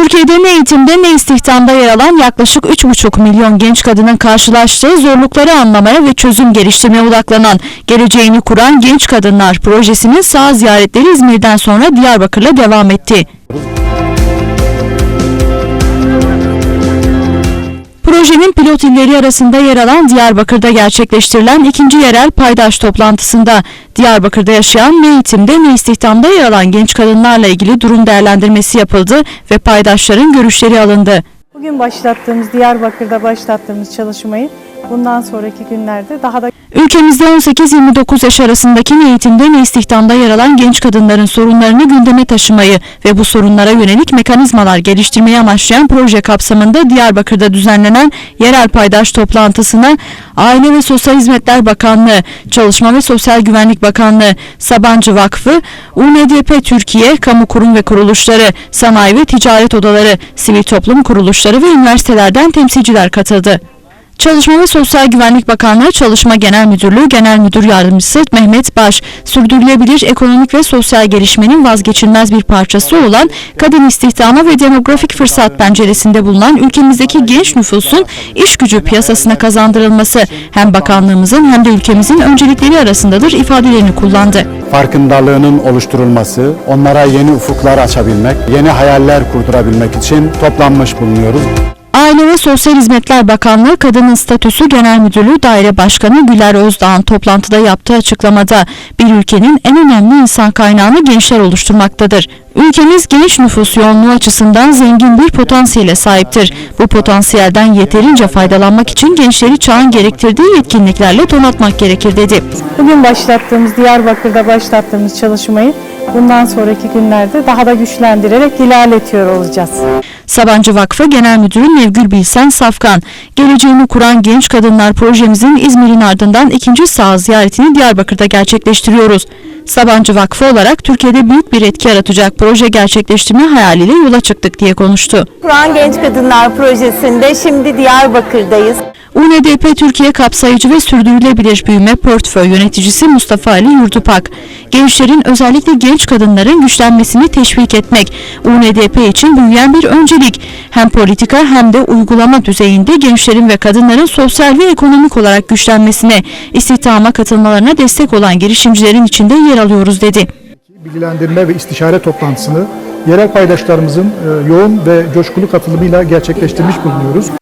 Türkiye'de ne eğitimde ne istihdamda yer alan yaklaşık 3,5 milyon genç kadının karşılaştığı zorlukları anlamaya ve çözüm geliştirmeye odaklanan Geleceğini Kuran Genç Kadınlar projesinin sağ ziyaretleri İzmir'den sonra Diyarbakır'la devam etti. Projenin pilot illeri arasında yer alan Diyarbakır'da gerçekleştirilen ikinci yerel paydaş toplantısında Diyarbakır'da yaşayan ne eğitimde ne istihdamda yer alan genç kadınlarla ilgili durum değerlendirmesi yapıldı ve paydaşların görüşleri alındı. Bugün başlattığımız, Diyarbakır'da başlattığımız çalışmayı bundan sonraki günlerde daha da Ülkemizde 18-29 yaş arasındaki ne eğitimde ne istihdamda yer alan genç kadınların sorunlarını gündeme taşımayı ve bu sorunlara yönelik mekanizmalar geliştirmeyi amaçlayan proje kapsamında Diyarbakır'da düzenlenen yerel paydaş toplantısına Aile ve Sosyal Hizmetler Bakanlığı, Çalışma ve Sosyal Güvenlik Bakanlığı, Sabancı Vakfı, UNDP Türkiye, kamu kurum ve kuruluşları, sanayi ve ticaret odaları, sivil toplum kuruluşları ve üniversitelerden temsilciler katıldı. Çalışma ve Sosyal Güvenlik Bakanlığı Çalışma Genel Müdürlüğü Genel Müdür Yardımcısı Mehmet Baş, sürdürülebilir ekonomik ve sosyal gelişmenin vazgeçilmez bir parçası olan kadın istihdamı ve demografik fırsat penceresinde bulunan ülkemizdeki genç nüfusun iş gücü piyasasına kazandırılması hem bakanlığımızın hem de ülkemizin öncelikleri arasındadır ifadelerini kullandı. farkındalığının oluşturulması, onlara yeni ufuklar açabilmek, yeni hayaller kurdurabilmek için toplanmış bulunuyoruz. Aile ve Sosyal Hizmetler Bakanlığı Kadının Statüsü Genel Müdürlüğü Daire Başkanı Güler Özdağ'ın toplantıda yaptığı açıklamada bir ülkenin en önemli insan kaynağını gençler oluşturmaktadır. Ülkemiz genç nüfus yoğunluğu açısından zengin bir potansiyele sahiptir. Bu potansiyelden yeterince faydalanmak için gençleri çağın gerektirdiği yetkinliklerle donatmak gerekir dedi. bugün başlattığımız, Diyarbakır'da başlattığımız çalışmayı bundan sonraki günlerde daha da güçlendirerek ilerletiyor olacağız. Sabancı Vakfı Genel Müdürü Nevgül Bilsen Safkan, geleceğini kuran genç kadınlar projemizin İzmir'in ardından ikinci sağ ziyaretini Diyarbakır'da gerçekleştiriyoruz. Sabancı Vakfı olarak Türkiye'de büyük bir etki yaratacak proje gerçekleştirme hayaliyle yola çıktık diye konuştu. Kur'an Genç Kadınlar Projesi'nde şimdi Diyarbakır'dayız. UNDP Türkiye Kapsayıcı ve Sürdürülebilir Büyüme Portföy Yöneticisi Mustafa Ali Yurdupak, gençlerin özellikle genç kadınların güçlenmesini teşvik etmek, UNDP için büyüyen bir öncelik. Hem politika hem de uygulama düzeyinde gençlerin ve kadınların sosyal ve ekonomik olarak güçlenmesine, istihdama katılmalarına destek olan girişimcilerin içinde yer alıyoruz dedi. bilgilendirme ve istişare toplantısını yerel paydaşlarımızın e, yoğun ve coşkulu katılımıyla gerçekleştirmiş bulunuyoruz.